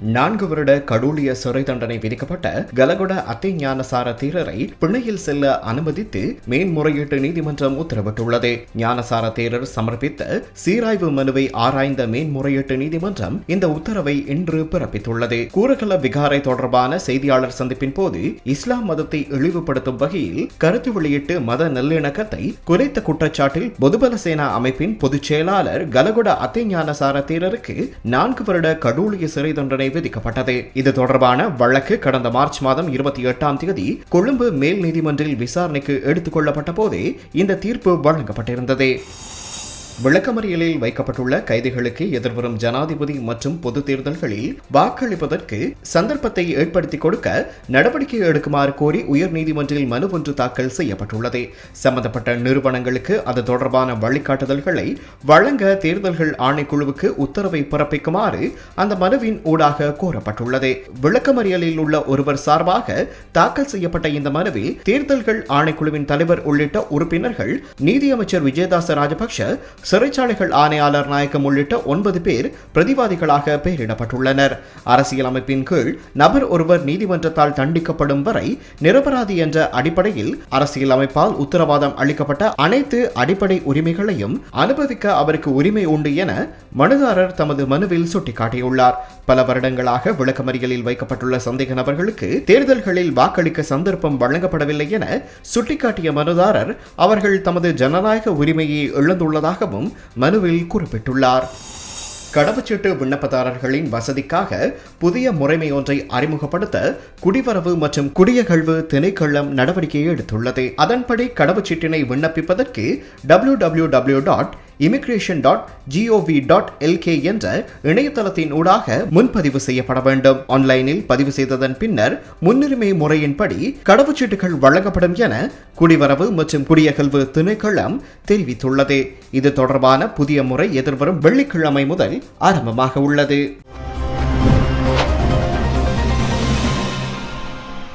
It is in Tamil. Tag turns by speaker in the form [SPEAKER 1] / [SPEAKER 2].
[SPEAKER 1] நான்கு வருட கடூழிய சிறை தண்டனை விதிக்கப்பட்ட கலகொட அத்தை ஞானசார தேரரை பிணையில் செல்ல அனுமதித்து மேன்முறையீட்டு நீதிமன்றம் உத்தரவிட்டுள்ளது. ஞானசார தேரர் சமர்ப்பித்த சீராய்வு மனுவை ஆராய்ந்த மேன்முறையீட்டு நீதிமன்றம் இந்த உத்தரவை இன்று பிறப்பித்துள்ளது. கூரகல விகாரை தொடர்பான செய்தியாளர் சந்திப்பின் போது இஸ்லாம் மதத்தை இழிவுபடுத்தும் வகையில் கருத்து வெளியிட்டு மத நல்லிணக்கத்தை குறைத்த குற்றச்சாட்டில் பொதுபல சேனா அமைப்பின் பொதுச் செயலாளர் கலகுட அத்தை ஞானசார தேரருக்கு நான்கு வருட கடூழிய சிறை தண்டனை விதிக்கப்பட்டது. இது தொடர்பான வழக்கு கடந்த மார்ச் மாதம் இருபத்தி எட்டாம் தேதி கொழும்பு மேல் நீதிமன்றில் விசாரணைக்கு எடுத்துக் கொள்ளப்பட்ட போதே இந்த தீர்ப்பு வழங்கப்பட்டிருந்தது. விளக்கமறியலில் வைக்கப்பட்டுள்ள கைதிகளுக்கு எதிர்வரும் ஜனாதிபதி மற்றும் பொது தேர்தல்களில் வாக்களிப்பதற்கு சந்தர்ப்பத்தை ஏற்படுத்திக் கொடுக்க நடவடிக்கை எடுக்குமாறு கோரி உயர்நீதிமன்றில் மனு ஒன்று தாக்கல் செய்யப்பட்டுள்ளது. சம்பந்தப்பட்ட நிறுவனங்களுக்கு அது தொடர்பான வழிகாட்டுதல்களை வழங்க தேர்தல்கள் ஆணைக்குழுவுக்கு உத்தரவை பிறப்பிக்குமாறு அந்த மனுவின் ஊடாக கோரப்பட்டுள்ளது. விளக்கமறியலில் உள்ள ஒருவர் சார்பாக தாக்கல் செய்யப்பட்ட இந்த மனுவில் தேர்தல்கள் ஆணைக்குழுவின் தலைவர் உள்ளிட்ட உறுப்பினர்கள் நீதியமைச்சர் விஜயதாச ராஜபக்ஷ சிறைச்சாலைகள் ஆணையாளர் நாயக்கம் உள்ளிட்ட ஒன்பது பேர் பிரதிவாதிகளாக பெயரிடப்பட்டுள்ளனர். அரசியல் அமைப்பின் கீழ் நபர் ஒருவர் நீதிமன்றத்தால் தண்டிக்கப்படும் வரை நிரபராதி என்ற அடிப்படையில் அரசியல் அமைப்பால் உத்தரவாதம் அளிக்கப்பட்ட அனைத்து அடிப்படை உரிமைகளையும் அனுபவிக்க அவருக்கு உரிமை உண்டு என மனுதாரர் தமது மனுவில் சுட்டிக்காட்டியுள்ளார். பல வருடங்களாக விளக்கமறியலில் வைக்கப்பட்டுள்ள சந்தேக நபர்களுக்கு தேர்தல்களில் வாக்களிக்க சந்தர்ப்பம் வழங்கப்படவில்லை என சுட்டிக்காட்டிய மனுதாரர் அவர்கள் தமது ஜனநாயக உரிமையை இழந்துள்ளதாகவும் மனுவில் குறிப்பிட்டுள்ளார். கடவுச்சீட்டு விண்ணப்பதாரர்களின் வசதிக்காக புதிய முறைமை ஒன்றை அறிமுகப்படுத்த குடிவரவு மற்றும் குடியகழ்வு திணைக்களம் நடவடிக்கை எடுத்துள்ளது. அதன்படி கடவுச்சீட்டினை விண்ணப்பிப்பதற்கு W W W dot immigration dot GOV dot LK என்ற இணையதளத்தின் ஊடாக முன்பதிவு செய்யப்பட வேண்டும். ஆன்லைனில் பதிவு செய்ததன் பின்னர் முன்னுரிமை முறையின்படி கடவுச்சீட்டுகள் வழங்கப்படும் என குடிவரவு மற்றும் குடியகல்வு திணைக்களம் தெரிவித்துள்ளது. இது தொடர்பான புதிய முறை எதிர்வரும் வெள்ளிக்கிழமை முதல் ஆரம்பமாக உள்ளது.